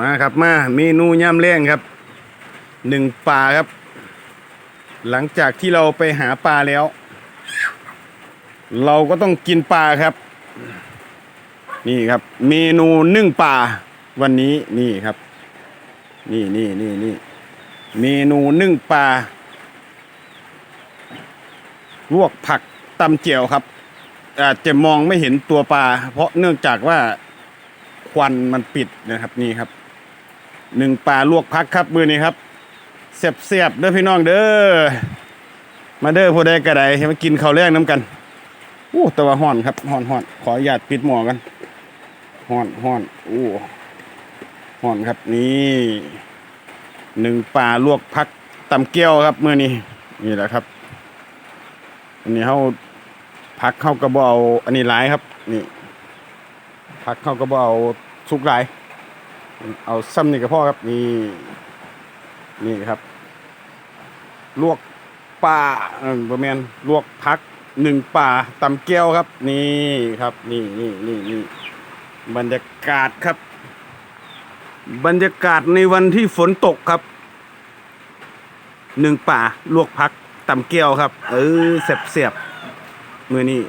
มาครับมาเมนูย่ำเลี้ยงครับหนึ่งปลาครับ หลังจากที่เราไปหาปลาแล้ว เราก็ต้องกินปลาครับ นี่ครับ เมนูนึ่งปลาวันนี้นี่ครับ นี่นี่นี่นี่เมนูนึ่งปลาลวกผักตำเจียวครับ อาจจะมองไม่เห็นตัวปลา เพราะเนื่องจากว่าควันมันปิดนะครับนี่ครับ หนึ่งปลาลวกพักครับมือนี้ครับเสียบเสียบๆเด้อพี่น้องเด้อมาเด้อผู้ใดกระไดให้มากินข้าวแรกน้ำกันโอ้แต่ว่าห่อนครับห่อนห่อนขออนุญาตปิดหมอกันห่อนห่อนโอ้ห่อนครับนี่หนึ่งปลาลวกพักตำเกี๊ยวครับมือนี้นี่แหละครับอันนี้เขาพักเข้ากระเบอาอันนี้หลายครับ นี่พักเข้ากระเบอาสุกหลาย เอาซ้ำนี่กับพ่อครับนี่นี่ครับ ลวกปลาประมาณลวกพักหนึ่งปลาตำแก้วครับ นี่ครับนี่นี่นี่นี่บรรยากาศครับ บรรยากาศในวันที่ฝนตกครับหนึ่งป่าลวกพักตำแก้วครับ เออเสียบเสียบมือนี้